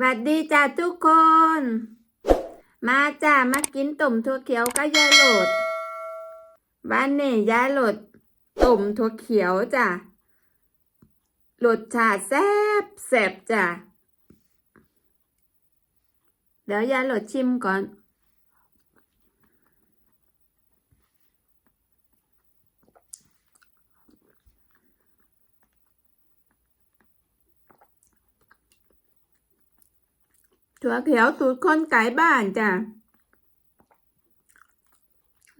หวัดดีจ้าทุกคน มาจ้ามากินตุ่มถั่วเขียวก็ยายโหลด วันนี้ยายโหลดตุ่มถั่วเขียวจ้ารสชาติแซ่บแซ่บจ้ะเดี๋ยวยายโหลดชิมก่อน ถั่วเขียวสูตรคนไก่บ้านจ้ะ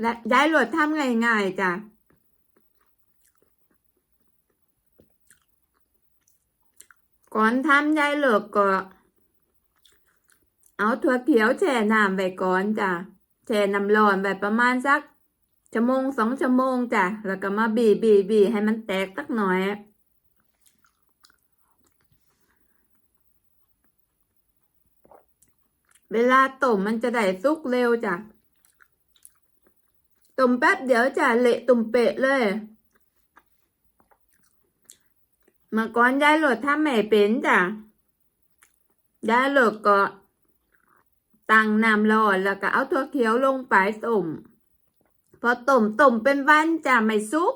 และย้ายหลดทำง่ายๆจ้ะก่อนทำย้ายหลดก็ เอาถั่วเขียวแช่น้ำไว้ก่อนจ้ะแช่น้ำร้อนไว้ประมาณสักชั่วโมงสองชั่วโมงจ้ะ แล้วก็มาบีบีบีให้มันแตกสักหน่อย เวลาต้มมันจะได้สุกเร็วจ้ะต้มแป๊บเดี๋ยวจะเละตุ่มเปะเลยเมื่อก่อนยายโหลดทำไม่เป็นจ้ะยายโหลดก็ตั้งน้ำร้อนแล้วก็เอาถั่วเขียวลงไปต้ม พอต้มต้มเป็นวันจ้ะไม่สุก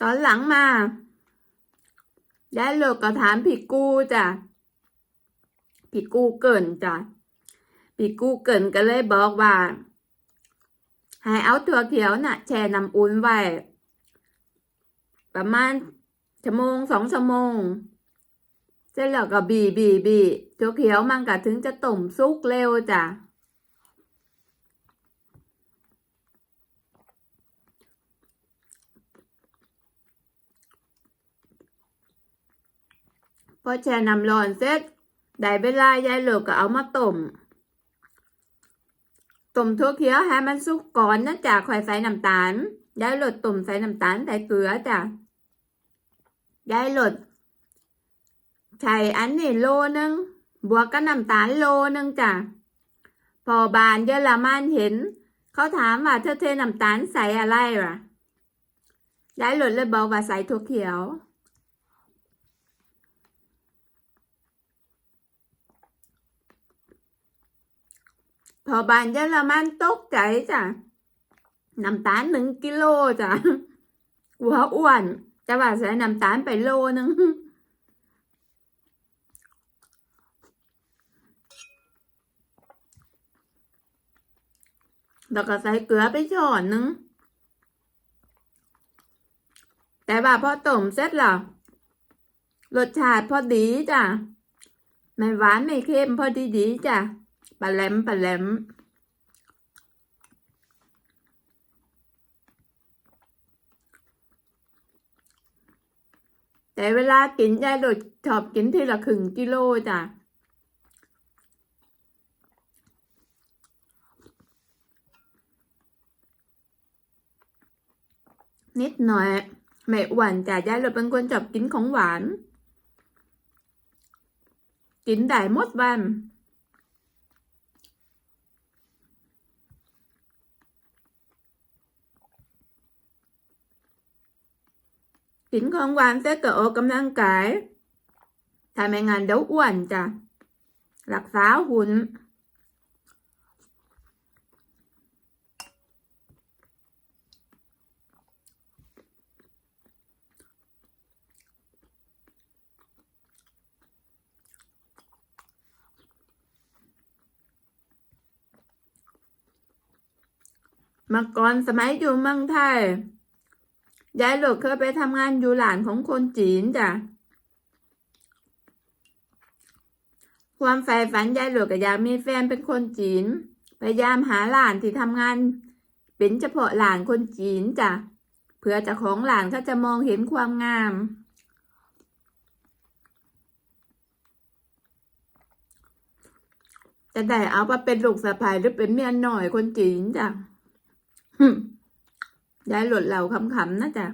ตอนหลังมา ยายโลกก็ถามพี่กูจ้ะพี่กูเกินจ้ะพี่กูเกินก็เลยบอกว่าให้เอาถั่วเขียวน่ะ แช่น้ำอุ่นไว้ ประมาณชั่วโมงสองชั่วโมงเสร็จแล้วก็บีบีบีถั่วเขียวมันก็ถึงจะต้มสุกเร็วจ้ะ พ อแช่น้ำร้อนเสร็จได้เวลายายเหลือก็เอามาต้มต้มถั่วเขียวให้มันสุกก่อนนะจ๊ะค่อยใส่น้ำตาลยายหลดต้มใส่น้ำตาลใส่เกลือจ้ะยายหลดใช้อันนี้โลนึงบวกกับน้ำตาลโลนึงจ้ะพอบานเยอรมันเห็น เขาถามว่าเธอเทน้ำตาลใส่อะไรวะยายหลดเลยบอกว่าใส่ถั่วเขียว พอบานเยอรมันตกใจจ้ะน้ำตาลหนึ่งกิโลจ้ะกลัวอ้วนจะว่าใส่น้ำตาลไปโลนึงแล้วก็ใส่เกลือไปช้อนนึง แต่ว่าพอต้มเสร็จแล้วรสชาติพอดีจ้ะ ไม่หวานไม่เค็มพอดีดีจ้ะ ปลาแหลมปลาแหลมแต่เวลากินยายโดดชอบกินทีละครึ่งกิโลจ้ะนิดหน่อยไม่อ้วนจ้ะยายโดดเป็นคนชอบกินของหวาน กินได้หมดวัน กินของหวานเสร็จก็ออกกำลังกายถ้าไม่งานเดี๋ยวอ้วนจ้ะรักษาหุ่นเมื่อก่อนสมัยอยู่เมืองไทย ยายหลกเคยไปทำงานอยู่หลานของคนจีนจ้ะ ความใฝ่ฝันยายหลกก็อยากมีแฟนเป็นคนจีน พยายามหาหลานที่ทำงาน เป็นเฉพาะหลานคนจีนจ้ะ เพื่อจะของหลานเขาจะมองเห็นความงามจะได้เอาไปเป็นลูกสะใภ้หรือเป็นเมียน้อยคนจีนจ้ะ หึยายหลดเหล่าคำๆนะจ๊ะ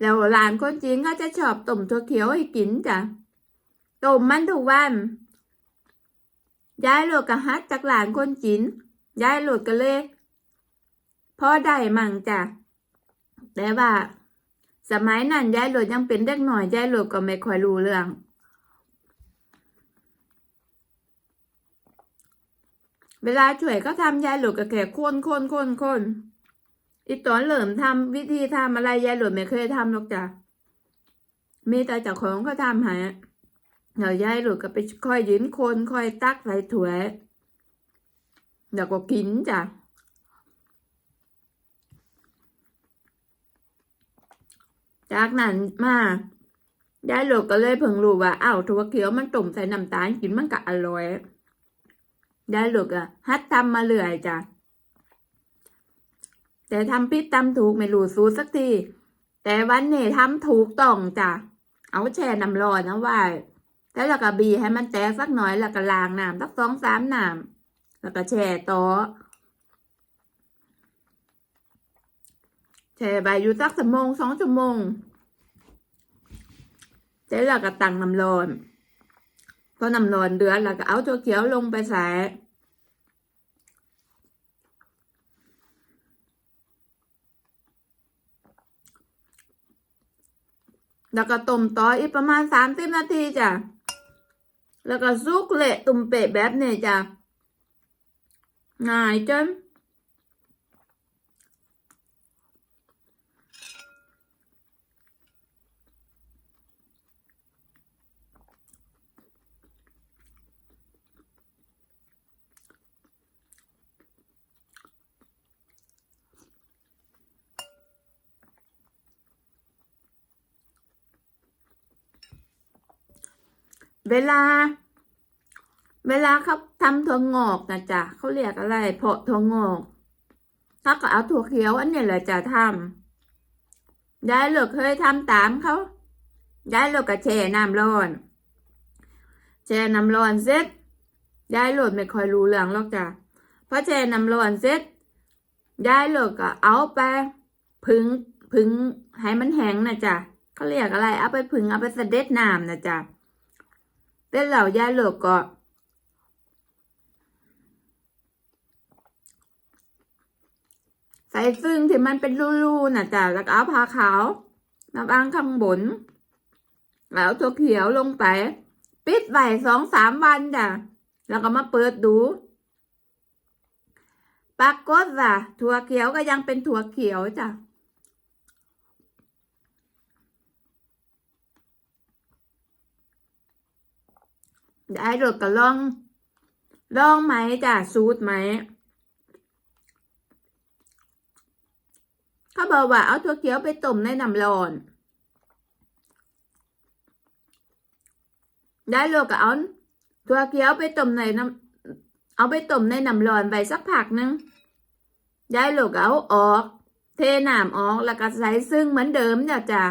แล้วหลานคนจีนก็จะชอบต้มถั่วเขียวให้กินจ้ะต้มมันทุกวันยายหลดก็ฮัดจากหลานคนจีนยายหลดก็เลยพพอได้มั่งจ้ะแต่ว่า สมัยนั้นยายหลดยังเป็นเด็กหน่อยยายหลดก็ไม่ค่อยรู้เรื่อง เวลาช่วยก็ทำยายหลุดก็แค่คนคนคนคนอีตอนเหลิมทำวิธีทำอะไรยายหลุดไม่เคยทำหรอกจ้ะมีแต่เจ้าของเขาทำห้เดี๋ยวยายหลุดก็ไปค่อยยืนคนค่อยตักใส่ถ้วยเดี๋ยวก็กินจ้ะจากนั้นมายายหลุกก็เลยเพิ่งรู้ว่าอ้าวถั่วเขียวมันต้มใส่น้ำตาลกินมันก็อร่อย ยายหลุกอะฮัดทำมาเรื่อยจ้ะแต่ทำผิดทำถูกไม่รู้สูตรสักที แต่วันนี้ทำถูกต้องจ้ะเอาแช่น้ำร้อนเอาไว้แล้วเราก็บีให้มันแตกสักหน่อยแล้วก็ล้างน้ำสักสองสามน้ำแล้วก็แช่ต่อแช่ใบอยู่สักชั่วโมงสองชั่วโมงเสร็จแล้วก็ตั้งน้ำร้อน ก็น้ำร้อนเดือดแล้วก็เอาตัวเขียวลงไปใส่แล้วก็ต้มต่ออีกประมาณสามสิบนาทีจ้ะ แล้วก็ซุกเละตุ่มเปะแบบนี้จ้ะง่ายจน เวลา เวลาเขาทำถั่วงอกนะจ๊ะเขาเรียกอะไร เพาะถั่วงอกถ้าก็เอาถั่วเขียวอันนี้แหละจะทำยายเลิกเคยทำตามเขายายเลิกก็แช่น้ำร้อนแช่น้ำร้อนเสร็จยายโหลดไม่ค่อยรู้เรื่องหรอกจ้ะพอแช่น้ำร้อนเสร็จยายเลิกก็เอาไปผึ่งผึ่งให้มันแห้งนะจ๊ะเขาเรียกอะไร เอาไปผึ่งเอาไปเสด็จน้ำนะจ๊ะ แต่เหล่ายาเหลือก็ใส่ซึ่งที่มันเป็นรูๆน่ะจ้ะแล้วก็เอาผ้าขาวมาบางข้างบนแล้วตัวเขียวลงไป ปิดไว้สองสามวันจ้ะแล้วก็มาเปิดดูปรากฏว่าถั่วเขียวก็ยังเป็นถั่วเขียวจ้ะ ได้รถก็ลองลองไหมจ้ะสูตรไหมเขาบอกว่าเอาถั่วเขียวไปต้มในน้ำร้อนได้รถก็เอาถั่วเขียวไปต้มในน้ำเอาไปต้มในน้ำร้อนไปสักพักนึงได้รถก็เอาออก เทน้ำออกแล้วก็ใส่ซึ่งเหมือนเดิมเนี่ยจ้ะ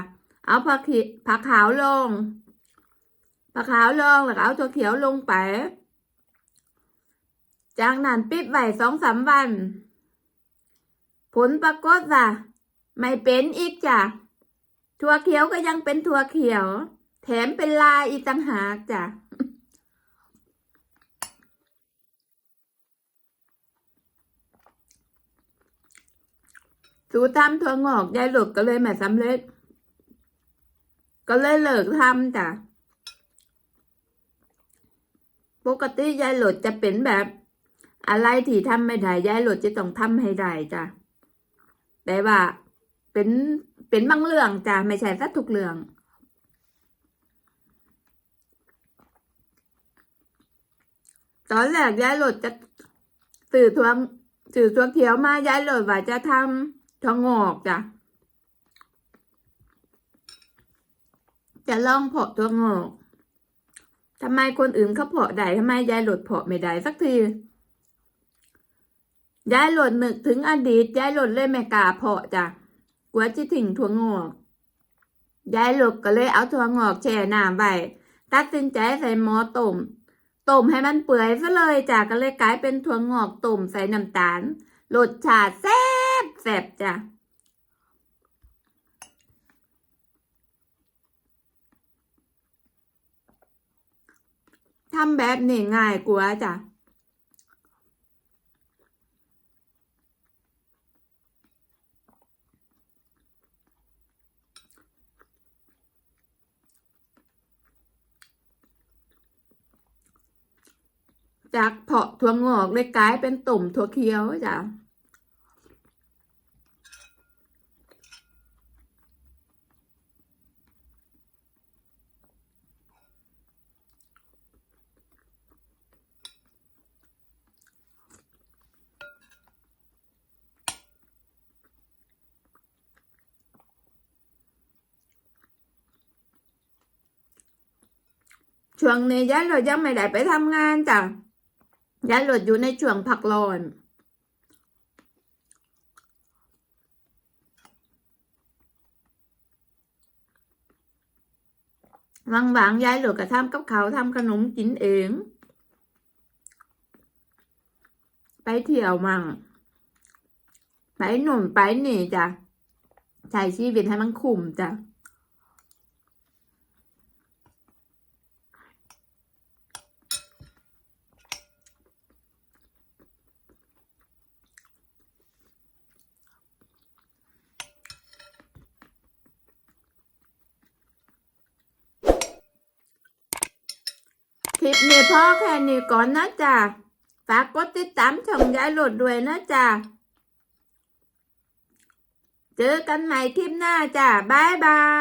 เอาผักผักขาวลง ปลาขาวลงแล้วก็เอาตัวเขียวลงไป จากนั้นปิดไว้สองสามวัน ผลปรากฏว่าไม่เป็นอีกจ้ะถั่วเขียวก็ยังเป็นถั่วเขียว แถมเป็นลายอีกต่างหากจ้ะสูตรทำถั่วงอกยายหลุดก็เลยไม่สำเร็จ ก็เลยเลิกทำจ้ะ ปกติยายหลดจะเป็นแบบ อะไรที่ทำไม่ได้ยายหลดจะต้องทำให้ได้จ้ะแต่ว่าเป็นเป็นบางเรื่องจ้ะไม่ใช่สัทุกเรื่องตอนแรกยายหลดจะสื่อทวงสื่อทวงเขียวมายายหลดว่าจะทำทองงอกจ้ะจะลองเพาะตัวงอก ทำไมคนอื่นเขาเพาะได้ทำไมยายหลดเพาะไม่ได้สักทียายหลดนึกถึงอดีตยายหลดเลยไม่กล้าเพาะจ้ะกลัวจะถึงถั่วงอกยายหลดก็เลยเอาถั่วงอกแช่น้ำไว้ตัดสินใจใส่หม้อต้มต้มให้มันเปื่อยซะเลยจ้ะก็เลยกลายเป็นถั่วงอกต้มใส่น้ำตาลรสชาติแซ่บแซ่บจ้ะ ทำแบบนี้ง่ายกว่าจ้ะจากเพาะถั่วงอกเลยกลายเป็นตุ่มถั่วเขียวจ้ะ ช่วงนี้ยายหลดยังไม่ได้ไปทำงานจ้ะยายหลดอยู่ในช่วงพักร้อนวางวางๆยายหลดก็ทำกับเขาวทำขนมกินเอง ไปเที่ยวมั่งไปหนุ่มไปหนีจ้ะใช้ชีวิตให้มันคุ้มจ้ะ คลิปนี้พ่อแค่นี้ก่อนนะจ๊ะฝากกดติดตามช่องยายหลดด้วยนะจ๊ะเจอกันใหม่คลิปหน้าจ้ะบ๊ายบาย